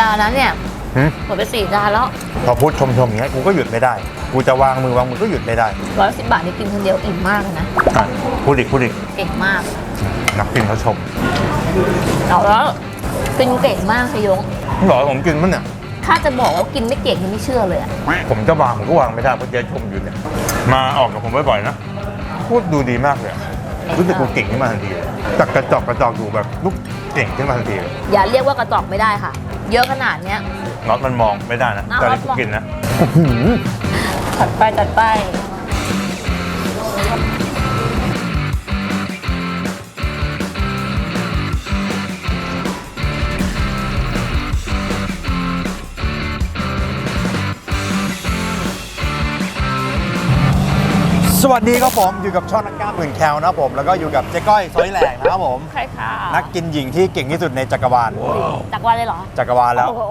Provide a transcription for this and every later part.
ดานะเนี่ยหึหมดไปสี่จานแล้วพอพูดชมๆอย่างเงี้ยกูก็หยุดไม่ได้ กูจะวางมือวางมือก็หยุดไม่ได้ร้อยสิบบาทนี่กินคนเดียวอิ่มมากเลยนะอะพูดอีกพูดอีกเก่งมากนักกินเขาชมเอาแล้วกินเก่งมากชยงมึงบอกให้ผมกินมั้งเนี่ย ถ้าจะบอกว่ากินไม่เก่งนี่ไม่เชื่อเลยอะผมจะวางผมก็วางไม่ได้เพราะเจ๊ชมอยู่เนี่ย มาออกกับผมบ่อยๆนะ พูดดูดีมากเลยอะรู้สึกกูเก่งขึ้นมาทันทีเลยจากกระจอกกระจอกอยู่แบบลูกเก่งขึ้นมาทันทีเลยอย่าเรียกว่ากระจอกไม่ได้ค่ะ เยอะขนาดเนี้ยน็อตมันมองไม่ได้นะน็อตตอนนี้กูมองกินนะจัดไปจัดไป สวัสดีครับผมอยู่กับช่องนักกล้ามหมื่นแคลนะครับผมแล้วก็อยู่กับเจ๊ก้อยซอยแหลกนะครับผม ใช่ค่ะนักกินหญิงที่เก่งที่สุดในจักรวาลจากวันเลยเหรอ จักรวาลแล้ว โอ้โห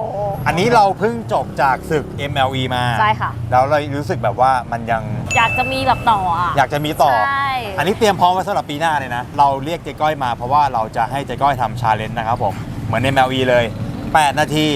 อันนี้เราเพิ่งจบจากศึก MLE มาใช่ค่ะ แล้วเรารู้สึกแบบว่ามันยังอยากจะมีแบบต่ออะ อยากจะมีต่อ ใช่ อันนี้เตรียมพร้อมไว้สำหรับปีหน้าเลยนะ เราเรียกเจ๊ก้อยมาเพราะว่าเราจะให้เจ๊ก้อยทำชาเลนจ์นะครับผม เหมือนใน MLE เลย 8 นาที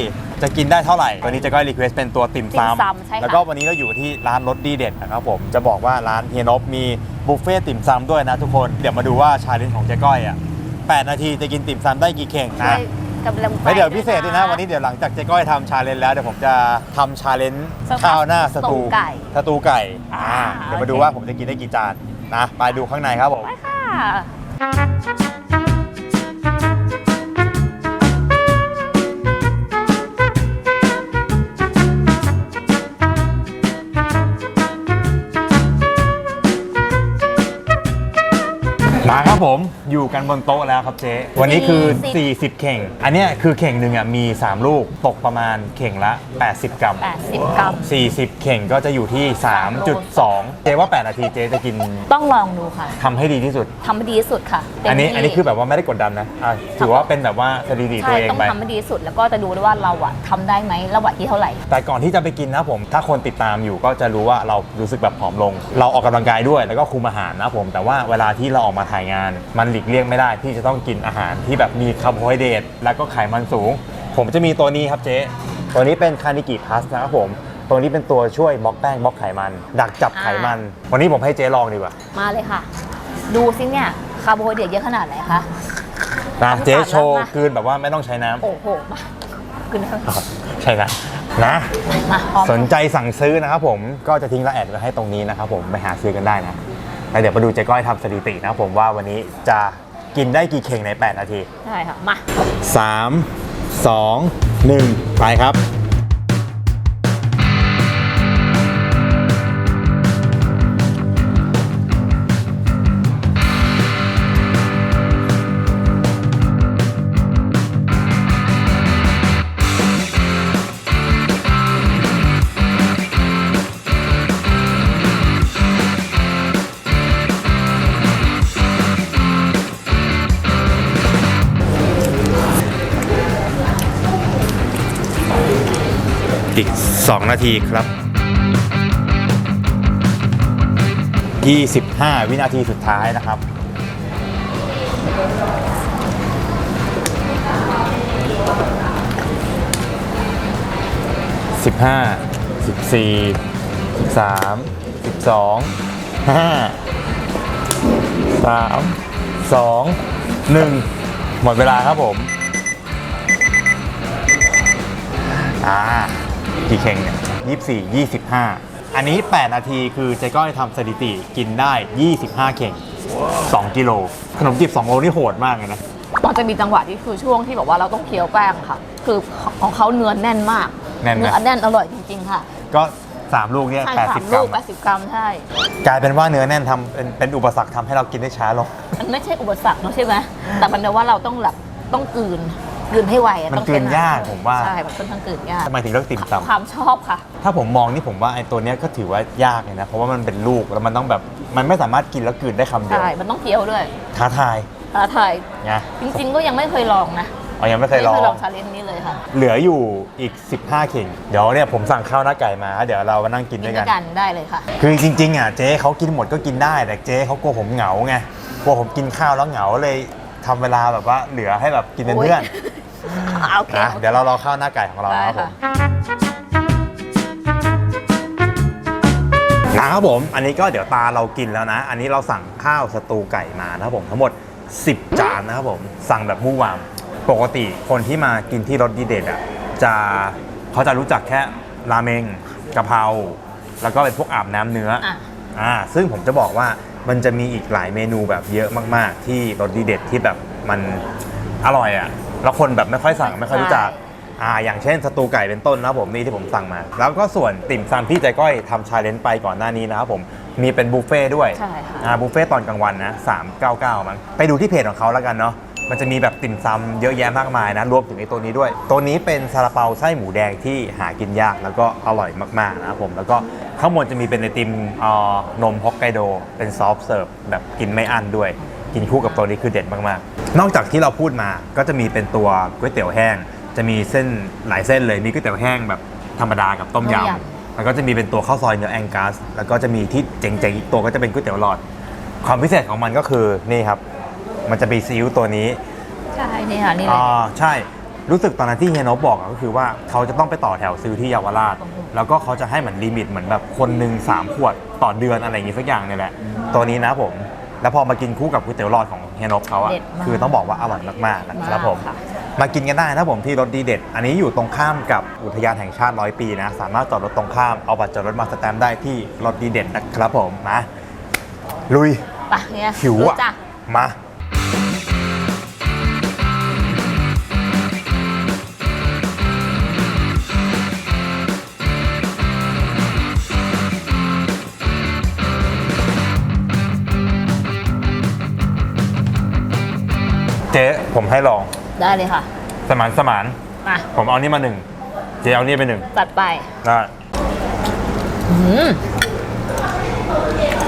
จะกินได้เท่าไหร่ตัวนี้เจ๊ก้อยรีเควสเป็นตัวติ่มติ่มซำซำใช่ค่ะ แล้วก็วันนี้เราอยู่ที่ร้านรสดีเด็ดนะครับผมจะบอกว่าร้านเฮียนบมีบุฟเฟ่ต์ติ่มซำด้วยนะทุกคนเดี๋ยวมาดูว่าชาเลนจ์ของเจ๊ก้อยอะ8นาทีจะกินติ่มซำได้กี่เข่งช่วนะ ยกำลังใจแล้วเดี๋ยวพิเศษด้วยนะ วันนี้เดี๋ยวหลังจากเจ๊ก้อยทำชาเลนจ์แล้วเดี๋ยวผมจะทำชาเลนจ์สตูข้าวหน้าสตูสตูไก่สตูไก่อ่าอ่าเดี๋ยวมาดูโอเคว่าผมจะกินได้กี่จานนะ ไปดูข้างในครับผม ไปค่ะ มา ครับผมอยู่กันบนโต๊ะแล้วครับเจ๊วันนี้คือ 40 เข่ง อันเนี้ยคือเข่งหนึ่งอะมี 3 ลูกตกประมาณเข่งละ 80 กรัม 80 กรัม 40 เข่งก็จะอยู่ที่ 3.2 เจ๊ว่า 8 นาทีเจ๊จะกินต้องลองดูค่ะทำให้ดีที่สุด ทำให้ดีที่สุดค่ะเต็มอันนี้ที่อันนี้คือแบบว่าไม่ได้กดดันนะอะถือว่าเป็นแบบว่าสถิติตัใช่วเองต้องไป ทำให้ดีที่สุดแล้วก็จะดูด้วยว่าเราอะทำได้ไหมระหว่างที่เท่าไหร่ แต่ก่อนที่จะไปกินนะผม ถ้าคนติดตามอยู่ก็จะรู้ว่าเรารู้สึกแบบผอมลง เราออกกำลังกายด้วยแล้วก็คุมอาหารนะผม แต่ว่าเวลาที่เราออกมาถ่ายงานมันหลีกเลี่ยงไม่ได้ที่จะต้องกินอาหารที่แบบมีคาร์โบไฮเดรตแล้วก็ไขมันสูง ผมจะมีตัวนี้ครับเจ๊ตัวนี้เป็นคานิกิพลัสนะครับผม ตัวนี้เป็นตัวช่วยบล็อกแป้งบล็อกไขมัน ดักจับไขมัน วันนี้ผมให้เจ๊ลองดีกว่า มาเลยค่ะ ดูสิเนี่ยคาร์โบไฮเดรตเยอะขนาดไหนคะนะเจ๊โชว์มากลืนแบบว่าไม่ต้องใช้น้ำโอ้โหมาขึ้นเลยใช่นะนะมาพร้อมสนใจสั่งซื้อนะครับผมก็จะทิ้งรายละแอดไว้ให้ตรงนี้นะครับผมไปหาซื้อกันได้นะ แล้วเดี๋ยวมาดูเจ๊ก้อยทำสถิตินะครับผมว่าวันนี้จะกินได้กี่เข่งใน 8 นาทีใช่ค่ะ มา 3 2 1 ไปครับ 12 นาทีครับ 25 วินาทีสุดท้ายนะครับ สิบห้า สิบสี่ สิบสาม สิบสอง ห้า สาม สอง หนึ่ง หมดเวลาครับผม อ่า กี่เข่งเนี่ยยี่สี่ยี่สิบห้าอันนี้ 8 นาทีคือเจ๊ก้อยทำสถิติกินได้ 25 เข่ง 2 กิโล ขนมจีบ2โลนี่โหดมากเลยนะ มันจะมีจังหวะที่คือช่วงที่แบบว่าเราต้องเคี้ยวแป้งค่ะ คือของเขาเนื้อแน่นมาก แน่นไหม เนื้อแน่นอร่อยจริงๆค่ะก็ 3 ลูกเนี่ย ใช่สาม80 กรัลูม ก80 กรัมใช่ กลายเป็นว่าเนื้อแน่นทำเป็นเป็นอุปสรรคทำให้เรากินได้ช้าลง มันไม่ใช่อุปสรรคเนอะใช่ไหมแต่มันแปลว่าเราต้องแบบต้องกลืน กลืนให้ไวอะมันต้องเป็กลืนยากผมว่า ใช่ มันค่อนข้างกลืนยากทำไมถึงเลือกติ่มซความชอบค่ะำถ้าผมมองนี่ผมว่าไอ้ตัวเนี้ยก็ถือว่ายากเลยนะ เพราะว่ามันเป็นลูกแล้วมันต้องแบบ มันไม่สามารถกินแล้วกลืนได้คำเดียว ใช่ มันต้องเคี้ยวด้วยท้าทายท้าทายไงจริงๆก็ยังไม่เคยลองนะอ๋อยังไม่เคยลองไม่เคยลอง ชาเลนจ์นี้เลยค่ะเหลืออยู่อีก 15เข่งเดี๋ยวเนี่ยผมสั่งข้าวหน้าไก่มา เดี๋ยวเรามานั่งกินกินด้วยด้กัวน ยกันได้เลยค่ะ คือจริงๆอะเจ๊เขากินหมดก็กินได้แต่เจ๊เขากลัวผมเหงาไงกลัวผมกินข้าวแล้วเหงาเลย ทำเวลาแบบว่าเหลือให้แบบกินเป็นเพื่อนโอ่าโอเคนะเดี๋ยวเรารอข้าวหน้าไก่ของเราได้นะครับผค่ะ ม นะครับผม อันนี้ก็เดี๋ยวตาเรากินแล้วนะ อันนี้เราสั่งข้าวสตูไก่มานะครับผมทั้งหมด 10 จานนะครับผม สั่งแบบมู่วาม ปกติคนที่มากินที่รสดีเด็ดอะจะเขาจะรู้จักแค่ราเมงกะเพราแล้วก็เป็นพวกอาบน้ำเนื้อออะ อ่าซึ่งผมจะบอกว่ามันจะมีอีกหลายเมนูแบบเยอะมาก ๆ ที่รสดีเด็ดที่แบบมันอร่อยอะ่ะแล้วคนแบบไม่ค่อยสั่งไม่ค่อยรู้จักอ่าอย่างเช่นสตูไก่เป็นต้นนะครับผมนี่ที่ผมสั่งมา แล้วก็ส่วนติ่มซำที่ใจก้อยทำชาเลนจ์ไปก่อนหน้านี้นะครับผมมีเป็นบุฟเฟ่ด้วยใช่ค่ะ อ่าบุฟเฟ่ตอนกลางวันนะ399มั้งไปดูที่เพจของเขาแล้วกันเนาะ มันจะมีแบบติ่มซำเยอะแยะมากมายนะ รวมถึงไอ้ตัวนี้ด้วย ตัวนี้เป็นซาลาเปาไส้หมูแดงที่หากินยากแล้วก็อร่อยมากๆนะครับผม แล้วก็ข้างบนจะมีเป็นไอติมเอ่อนมฮอกไกโด เป็นซอฟต์เสิร์ฟแบบกินไม่อั้นด้วย กินคู่กับตัวนี้คือเด็ดมากๆ นอกจากที่เราพูดมาก็จะมีเป็นตัวก๋วยเตี๋ยวแห้ง จะมีเส้นหลายเส้นเลย มีก๋วยเตี๋ยวแห้งแบบธรรมดากับต้มต้มยำยำแล้วก็จะมีเป็นตัวข้าวซอยเนื้อแองกัส แล้วก็จะมีที่เจ๋งๆอีกตัวก็จะเป็นก๋วยเตี๋ยวหลอด ความพิเศษของมันก็คือนี่ครับ มันจะมีซีอิ๊วตัวนี้ใช่นี่ค่ะนี่เลยอ่าใช่ รู้สึกตอนนั้นที่เฮียโนบบอกอะก็คือว่าเขาจะต้องไปต่อแถวซื้อที่เยาวราชโอ้โหแล้วก็เขาจะให้เหมือนลิมิตเหมือนแบบคนหนึ่งสามขวดต่อเดือนอะไรอย่างงี้สักอย่างเนี่ยแหละ ตัวนี้นะผม แล้วพอมากินคู่กับก๋วยเตี๋ยวหลอดของเฮียโนบเขาอะเด็ดมากคือต้องบอกว่าอร่อยมากๆนะครับผมค่ะ มากินกันได้นะผมที่รถดีเด็ด อันนี้อยู่ตรงข้ามกับอุทยานแห่งชาติร้อยปีนะ สามารถจอดรถตรงข้ามเอาบัตรจอดรถมาสแตมป์ได้ที่รถดีเด็ดนะครับผมมาลุยไปเนี่ยหิวรู้อะ จ้ะมา เจ๊ผมให้ลองได้เลยค่ะ สมานสมานมาผมเอานี่มาหนึ่งเจ๊เอานี่ไปหนึ่งจัดไปได้อืม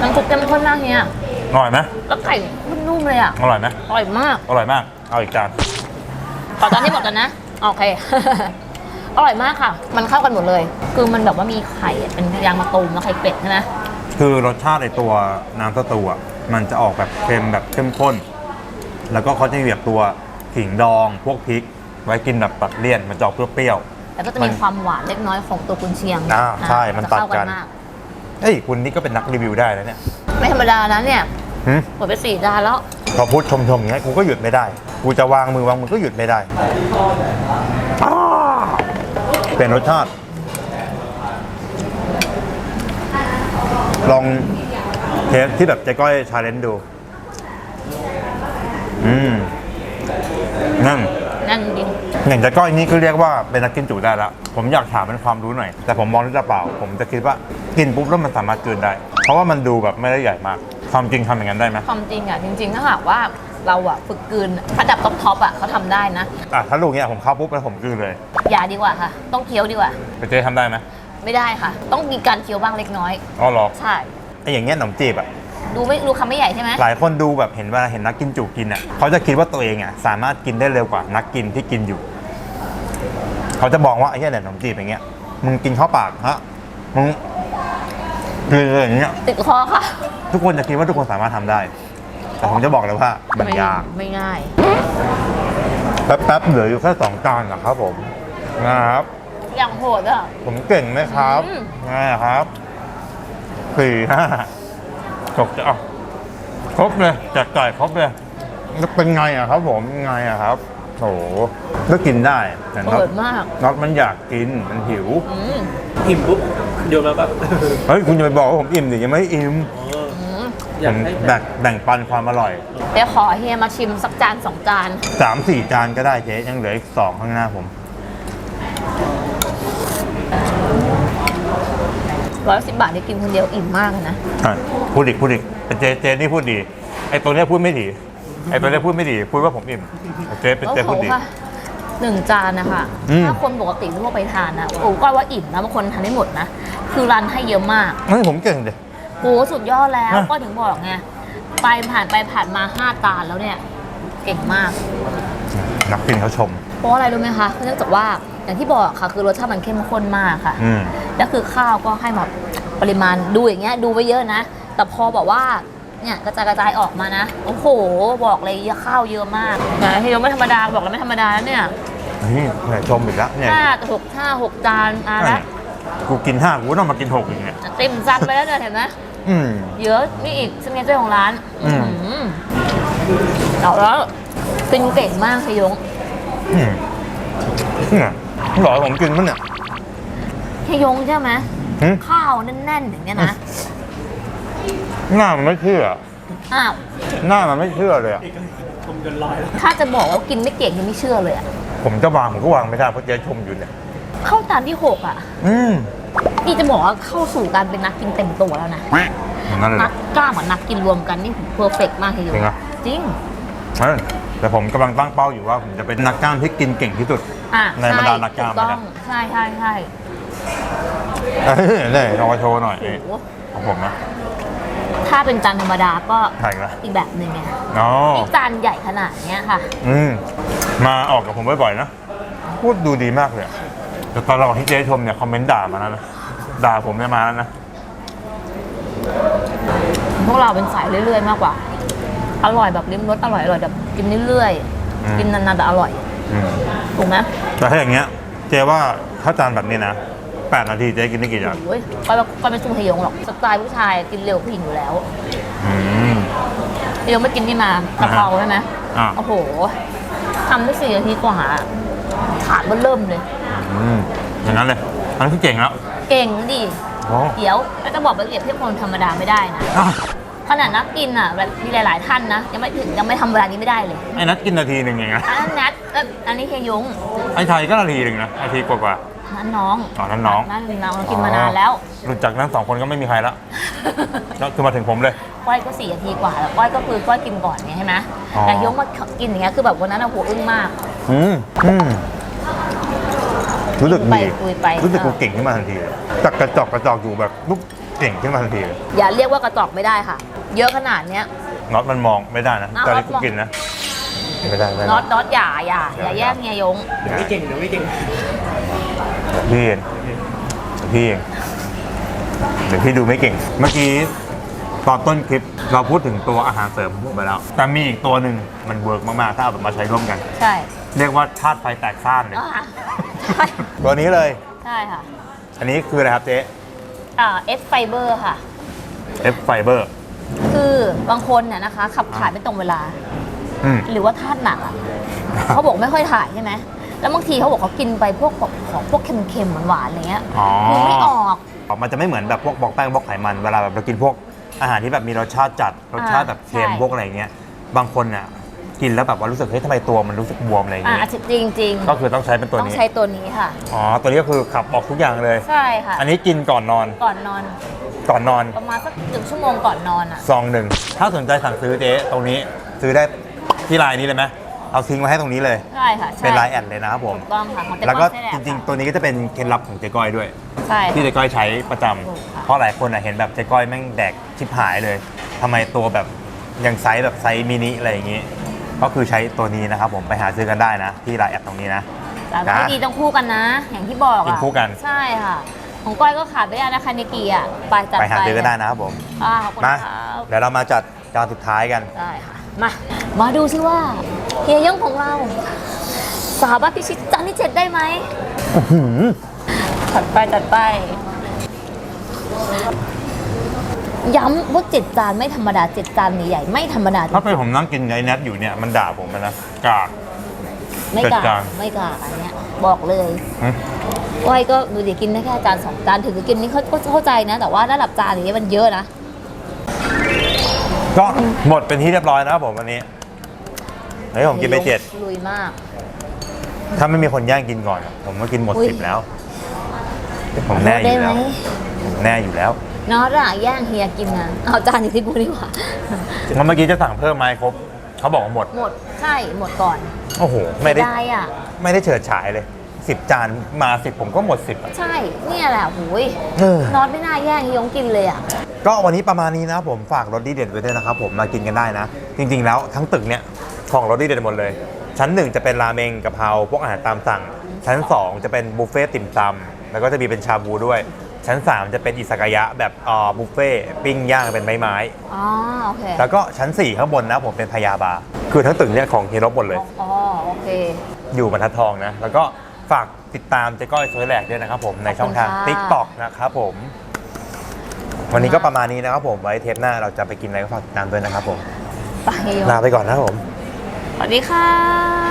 น้ำซุปเข้มข้นมากเฮียอร่อยไหมแล้วไก่นุ่มๆเลยอะอร่อยไหมอร่อยมาก อร่อยมาก เอาอีกจานขอจานที่หมดกันนะ โอเค อร่อยมากค่ะ มันเข้ากันหมดเลย คือมันแบบว่ามีไข่เป็นยางมะตูมแล้วไข่เป็ดใช่ไหมคือรสชาติไอตัวน้ำสตูอะมันจะออกแบบเค็มแบบเข้มข้น แล้วก็เขาจะมีแบบตัวขิงดองพวกพริก ไว้กินแบบตัดเลี่ยนมันจะออกเปรี้ยวแล้วก็จะมัมีนความหวานเล็กน้อยของตัวกุนเชียงอ่าใช่อะมันจะเข้าตัดกันมากๆเฮ้ยคุณนี่ก็เป็นนักรีวิวได้แล้วเนี่ยไม่ธรรมดานะเนี่ยหึหมดไปสี่จานแล้ว พอพูดชมๆอย่างเงี้ยกูก็หยุดไม่ได้ กูจะวางมือวางมือก็หยุดไม่ได้อ้าเป็นรสชาติ ลองเทสที่แบบเจ๊ก้อยชาเลนจ์ดู อืมนั่นนั่นจริงอย่างเจ๊ก้อยนี่คือเรียกว่าเป็นนักกินจุได้แล้วผมอยากถามเป็นความรู้หน่อย แต่ผมมองด้วยตาเปล่า ผมจะคิดว่ากินปุ๊บแล้วมันสามารถกลืนได้ เพราะว่ามันดูแบบไม่ได้ใหญ่มาก ความจริงทำอย่างนั้นได้ไหมความจริงอะจริงๆถ้าหากว่าเราอะฝึกกลืนระดับท็อปๆอะเขาทำได้นะ อะถ้าลูกเนี้ยผมเข้าปุ๊บแล้วผมกลืนเลยอย่าดีกว่าค่ะ ต้องเคี้ยวดีกว่าแต่เจ๊ทำได้ไหมไม่ได้ค่ะ ต้องมีการเคี้ยวบ้างเล็กน้อย อ๋อเหรอใช่ไอ้อย่างเงี้ยขนมจีบอะ ดูไม่ดูคำไม่ใหญ่ใช่ไหมหลายคนดูแบบเห็นว่าเห็นนักกินจุกินอะเขาจะคิดว่าตัวเองอะสามารถกินได้เร็วกว่านักกินที่กินอยู่ เขาจะบอกว่าไอ้เหี้ยเนี่ยขนมจีบอย่างเงี้ยมึงกินเข้าปากฮะมึงกลืนเลยอย่างเงี้ยติดคอค่ะ ทุกคนจะคิดว่าทุกคนสามารถทำได้ แต่ผมจะบอกเลยว่ามันไม่ยาก ไม่ง่าย แป๊บๆเหลืออยู่แค่สองจานนะครับผมนะครับ อย่างโหดอะ ผมเก่งไหมครับอืม นะครับสี่ห้า จบจะเอาครบเลยจัดจ่ายครบเลยแล้วเป็นไงอะครับผมไงอะครับโถก็กินได้แต่น็อเปิตดมาก น็อตมันอยากกินมันหิวอืมอิ่มปุ๊บโยนมาแบบเฮ้ยคุณจะไปบอกว่าผมอิ่มดิยังไม่อิ่มอืมอยากผมให้แบ่งแบ่งปันความอร่อยเดี๋ยวขอเฮียมาชิมสักจานสองจานสามสี่จานก็ได้เจ๊ยังเหลืออีกสองข้างหน้าผม ร้อยสิบบาทได้กินคนเดียวอิ่มมากเลยนะอะพูดอีกพูดอีกแต่เจเจนี่พูดดี ไอ้ตัวเนี้ยพูดไม่ดี ไอ้ตัวเนี้ยพูดไม่ดี พูดว่าผมอิ่มแต่เจเป็นโอ้เจโหพูดดีค่ะหนึ่งจานนะคะ อืม ถ้าคนปกติทั่วไปทานนะโอ้ก็ว่าอิ่มนะบางคนทานได้หมดนะ คือร้านให้เยอะมากเฮ้ยผมเก่งดิโหสุดยอดแล้วอะก็ถึงบอกไงไปผ่านไปผ่านมาห้าจานแล้วเนี่ย เก่งมาก นักกินเขาชม เพราะอะไรรู้ไหมคะเนื่องจากว่าอย่างที่บอกค่ะ คือรสชาติมันเข้มข้นมากค่ะ อืม แล้วคือข้าวก็ให้หมดปริมาณดูอย่างเงี้ยดูไปเยอะนะ แต่พอบอกว่าเนี่ยกระจายกระจายออกมานะ โอ้โห บอกเลยข้าวเยอะมากนะที่เราไม่ธรรมดาบอกแล้วไม่ธรรมดาแล้วเนี่ยนี่เนี่ยชมอีกแล้วเนี่ยห้าหกห้าหกจานอะเนี่ละยกูกินห้ากูก็ต้องมากินหกอีกเนี่ยติ่มซันไปแล้วเนี่ยเห็นไหมอืมเยอะนี่อีกซิงเกิลของร้านอืมอื้อหือเอาแล้วกินเก่งมากชยงอืมเนี่ยหลอผมกินมั้งเนี่ย ชยงใช่ไหมหึ ข้าวแน่นๆอย่างเงี้ยนะหน้ามันไม่เชื่อ อ้าวหน้ามันไม่เชื่อเลยอะชมจนลอยแล้วถ้าจะบอกว่ากินไม่เก่งยังไม่เชื่อเลยอะผมจะวางผมก็วางไม่ได้เพราะเจ๊ชมอยู่เนี่ย เข้าจานที่หกอะอืมนี่จะบอกว่าเข้าสู่การเป็นนักกินเต็มตัวแล้วนะนั่นเลยเหรนัอ กกล้ากับนักกินรวมกันนี่เพอร์เฟกมากชยจริงงเหรอ จริงเออแต่ผมกำลังตั้งเป้าอยู่ว่าผมจะเป็นนักกล้ามที่กินเก่งที่สุด อะในบรรดานักกล้ามถูต้องนะครับ ใช่ใช่ใช่ เอ้ยเนี่ยลองมาโชว์หน่อยโอ้นี่โหของผมนะถ้าเป็นจานธรรมดาก็ถ่ายละอีกแบบหนึ่งไงอ๋อนี่จานใหญ่ขนาดเนี้ยค่ะ อืมมาออกกับผมบ่อยๆนะพูดดูดีมากเลยอะแต่ตอนระหว่างที่เจ๊ชมเนี่ยคอมเมนต์ด่ามาแล้วนะด่าผมเนี่ยมาแล้วนะพวกเราเป็นสายเรื่อยๆ มากกว่า อร่อยแบบลิ้มรสอร่อยอร่อยแบบกินเรื่อยอืมๆกินนานๆแต่อร่อยอืมถูกไหมแต่ถ้าอย่างเงี้ย เจ๊ว่าถ้าจานแบบนี้นะ แปดนาทีเจ๊กินได้กี่จานโอ้ยก็ก็ไม่สู้พยงหรอกสไตล์ผู้ชายกินเร็วผู้หญิงอยู่แล้วอืมพยงไม่กินนี่มากะเพราใช่ไหมอ่า โอ้โหทำได้สี่นาทีกว่าถาดมันเริ่มเลย อืมอย่างนั้นเลยอันนคือเก่งแล้วเก่งดิโอ้เดี๋ยวแล้วจะบอกไปเปรียบเทียบคนธรรมดาไม่ได้นะอะขนาดนักกินอะแบบมีหลาย ๆ ท่านนะยังไม่ถึงยังไม่ทำเวลานี้ไม่ได้เลยไอ้นัดกินนาทีหนึ่งเองนะอันนั้นนัดแล้วอันนี้เฮยง ไอ้ไทยก็นาทีหนึ่งนะนาทีกว่า นั่นน้องอ๋อนั่นน้อง นั่นน้องเรากินมานานแล้วหลุดจากนั้นสองคนก็ไม่มีใครละก็คือมาถึงผมเลย ก้อยก็สี่นาทีกว่าแล้วก้อยก็คือก้อยกินก่อนไงใช่ไหมอ๋อ แต่ยงมากินอย่างเงี้ยคือแบบวันนั้นอะโหอึ้งมาก อืมอืมรู้สึกไปดีคุยไป รู้สึกเอกูอเก่งขึ้นมาทันทีเลยจากกระจอกกระจอกอยู่แบบลูกเก่งขึ้นมาทันทีเลยอย่าเรียกว่ากระจอกไม่ได้ค่ะ เยอะขนาดเนี้ย น็อตมันมองไม่ได้นะน็อตตอนนี้กูมองกินนะไม่ได้ไม่ได้ น็อตน็อตอย่าอย่าอย่าแย่งเฮียยง เดี๋ยวไม่เก่งเดี๋ยวไม่เก่ง พี่เองพี่เองเดี๋ยวพี่ดูไม่เก่ง เมื่อกี้ตอนต้นคลิปเราพูดถึงตัวอาหารเสริมพวกไปแล้ว แต่มีอีกตัวหนึ่งมันเวิร์กมาก ๆ ถ้าเอาแบบมาใช้ร่วมกัน ใช่ เรียกว่าชาติไฟแตกซ่านเลยอ่าใช่ตัวนี้เลย ใช่ค่ะ อันนี้คืออะไรครับเจ๊อ่าเอสไฟเบอร์ค่ะ F Fiber คือบางคนเนี่ยนะคะ ขับถ่ายไม่ตรงเวลาอืมหรือว่าธาตุหนักอะเขาบอกไม่ค่อยถ่ายใช่ไหม แล้วบางทีเขาบอกเขากินไปพวกของของพวกเค็มๆหวานๆอะไรเงี้ยอ๋อ คือไม่ออก มันจะไม่เหมือนแบบพวกบอกแป้งบอกไขมันเวลาแบบเรากินพวกอาหารที่แบบมีรสชาติจัดรสชาติแบบเค็มใช่ พวกอะไรเงี้ยบางคนเนี่ยกินแล้วแบบว่ารู้สึกเฮ้ยทำไมตัวมันรู้สึกบวมอะไรอ่าเงี้ยจริงจริงๆก็คือต้องใช้เป็นตัวต้องนี้ใช้ตัวนี้ค่ะ อ๋อตัวนี้ก็คือขับออกทุกอย่างเลย ใช่ค่ะ อันนี้กินก่อนนอนก่อนนอนก่อนนอนประมาณสักหนึ่งชั่วโมงก่อนนอนอะ ซองหนึ่งถ้าสนใจสั่งซื้อเจ๊ตรงนี้ซื้อได้ที่ไลน์นี้เลยไหม เอาทิ้งไว้ให้ตรงนี้เลย ใช่ค่ะใช่เป็นไลน์แอดเลยนะครับผมถูกต้องค่ะของเจ๊แล้วก็ก้อยใช่หจละริง ๆ ตัวนี้ก็จะเป็นเคล็ดลับของเจ๊ก้อยด้วยใช่ ที่เจ๊ก้อยใช้ประจำถูกค่ะ เพราะหลายคนอะเห็นแบบเจ๊ก้อยแม่งแดกชิบหายเลยทำไมตัวแบบยังไซส์แบบไซส์มินิอะไรอย่างงี้ ก็คือใช้ตัวนี้นะครับผมไปหาซื้อกันได้นะ ที่ไลน์แอดตรงนี้นะ แต่ไม่ดีต้องคู่กันนะ อย่างที่บอกกิอะนคู่กัน ใช่ค่ะ ของก้อยก็ขาดไม่ได้นะคาเนกีอะไปจัดไปหาซื้อกันได้นะครับผม อ่าขอบคุณมาครับเดี๋ยวเรามาจัดจานสุดท้ายกัน ได้ค่ะ มา มาดูซิว่าเฮียย่งของเรา สามารถพิชิตจานที่เจ็ดได้ไหมจัดไปจัดไป ย้ำว่าเจ็ดจานไม่ธรรมดาเจ็ดจานใหญ่ๆไม่ธรรมดาจริงถ้าเป็นผมนั่งกินไอ้แนทอยู่เนี่ยมันด่าผมนะกาก ไม่เจ็ดกาจาน ไม่กาอันเนี้ย บอกเลยหึก้อยก็ดูดิกินได้แค่จานสองจานถึงจะกินนี่เขาก็เข้าใจนะ แต่ว่าระดับจานอย่างนี้ยมันเยอะนะ ก็หมดเป็นที่เรียบร้อยนะครับผมวันนี้เฮ้ยผมกินไปเจ็ดลุยมาก ถ้าไม่มีคนแย่งกินก่อน ผมก็กินหมดอุ๊ย สิบแล้ว ผมแน่อยู่แล้วได้ไหม ผมแน่อยู่แล้วน็อตอะแย่งเฮียกินนะเอาจานอยู่ที่กูดีกว่า งั้นเมื่อกี้จะสั่งเพิ่มไหมครบเขาบอกว่าหมด หมด ใช่ หมดก่อนโอ้โห ไม่ได้ ได้อะไม่ได้เฉิดฉายเลย สิบจานมาสิบผมก็หมดสิบใช่ เนี่ยแหละหูยเออ น็อตไม่น่าแย่งเฮียงกินเลยอะ ก็วันนี้ประมาณนี้นะผมฝากรถดีเด็ดไว้ด้วยนะครับผมมากินกันได้นะ จริงๆแล้วทั้งตึกเนี่ยของรถดีเด็ดหมดเลย ชั้นหนึ่งจะเป็นราเมงกะเพราพวกอาหารตามสั่ง ชั้นสองจะเป็นบุฟเฟ่ต์ติ่มซำแล้วก็จะมีเป็นชาบูด้วย ชั้นสามจะเป็นอิซากายะแบบเอ่อบุฟเฟ่ต์ปิ้งย่างเป็นไม้ไม้อ๋อ โอเค ๆแล้วก็ชั้น4ข้างบนนะผมเป็นพยาบาร์คือทั้งตึกเนี่ยของเฮยรบหมดเลย อ๋อ โอเค อยู่บรรทัดทองนะแล้วก็ ฝากติดตามเจ๊ก้อยโซยแหลกด้วยนะครับผมในช่องทางขอบคุณค่ะ TikTok นะครับผม วันนี้ก็ประมาณนี้นะครับผมไว้เทปหน้าเราจะไปกินอะไรก็ฝากติดตามด้วยนะครับผม ไปลาไปก่อนนะครับผม สวัสดีค่ะ